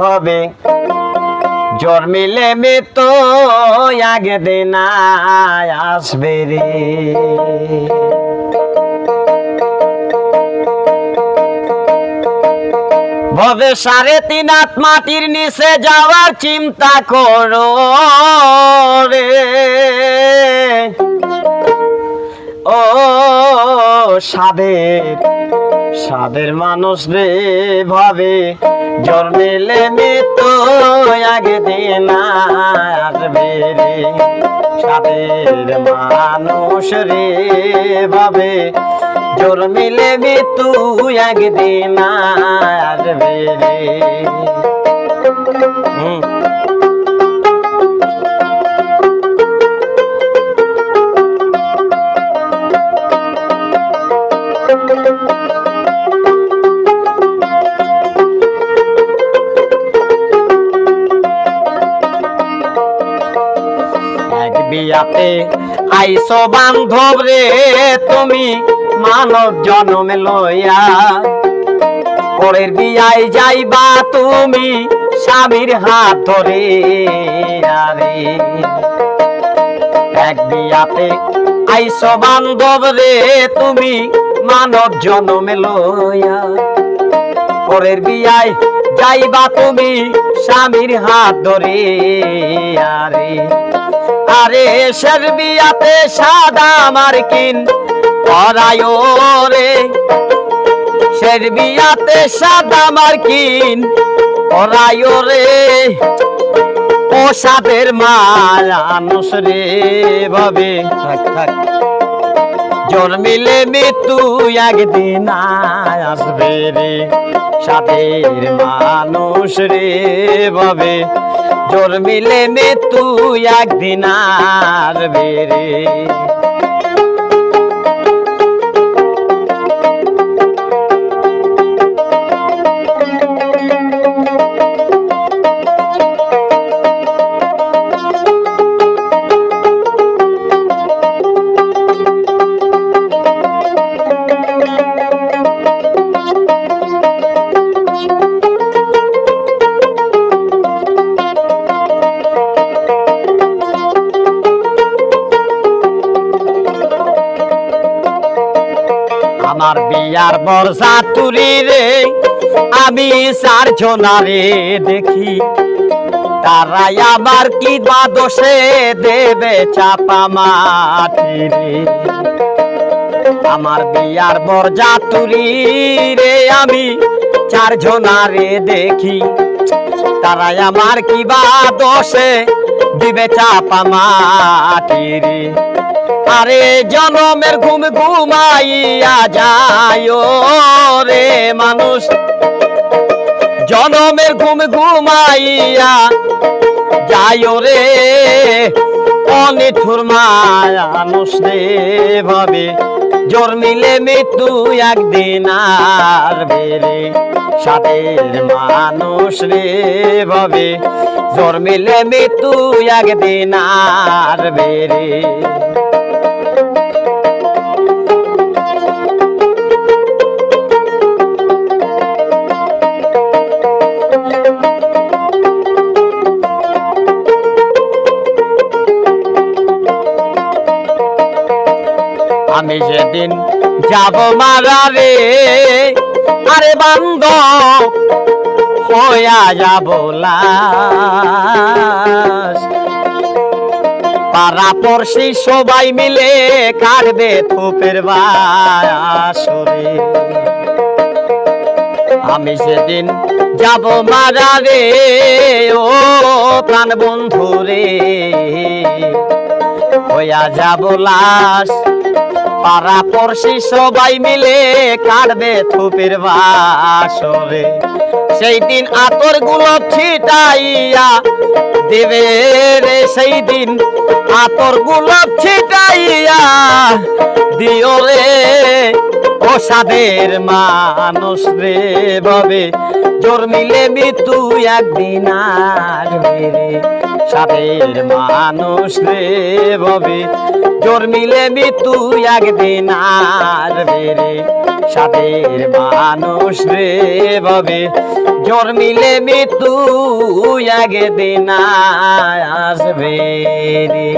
ভাবে। জন্মিলে মে তো আগে দিন আসবে রে। ভবে সাড়ে তিন হাত মাটির নিচে যাওয়ার চিন্তা করো রে। ও সাদের সাদের মানুষ রে ভাবে জন্মেলে মৃত্যু আগে দিন আসবে রে। সাদের মানুষ রে ভাবে জন্মিলে মৃত্যু একদিন আসবে রে। এক আইসো বান্ধব রে, তুমি মানব জন্ম লইয়া। পরের বিয়ায় যাইবা তুমি স্বামীর হাত ধরে এক বিয়াতে আইসো বান্ধব রে, তুমি মানব জন্ম লইয়া। পরের বিয়ায় যাইবা তুমি স্বামীর হাত ধরে আরে আরে শের সাদা মার্কিন পরায় রে। শের সাদা মার্কিন পরায় রে। ও সাদের মানুষ রে ভাবে। থাক থাক। জন্মিলে মৃত্যু একদিন আসবে রে। সাথের মানুষ রে ভাবে জন্মিলে মৃত্যু একদিন আসবে রে। আমার বিয়ার বর্ষা তুরি রে, আমি জনারে দেখি। তারাই আবার কি বা দোষে দেবে চাপা মাটি রে। আমার বিয়ার বরজা তুরি রে, আমি চার দেখি। তারাই আমার কি বা দোষে দিবে চাপা মাটি রে। আরে জনমের ঘুম ঘুমাইয়া যায় রে মানুষ। জনমের ঘুম ঘুমাইয়া যায় রে। অনিঠুর মানুষ রে ভাবে জন্মিলে মৃত্যু একদিন আর বেরে সাদের মানুষ রে ভাবে জন্মিলে মৃত্যু একদিন আর বেরে আমি যেদিন যাব মারা রে, আরে বান্দ হইয়া যাব পাড়া পড়শি সবাই মিলে কাটবে থোপের বাসরে আমি সেদিন যাব মারা রে, ও প্রাণ বন্ধু রে, হইয়া যাব লাশ। পাড়া পড়শি সবাই মিলে কাটবে থুপির বাসরে। সেই দিন আতর গুলব ছিটাইয়া দেবে রে সেই দিন আতর গুলব ছিটাইয়া দিও রে ও সাদের মানুষ রে ভাবে। জোর মিলে মৃত্যু একদিন আসবে রে। সাদের মানুষ রে ভাবে। জোর মিলে মৃত্যু একদিন আর বেরে সাদের মানুষ রে বাবে জোর মিলে মৃত্যু একদিন আসবে রে।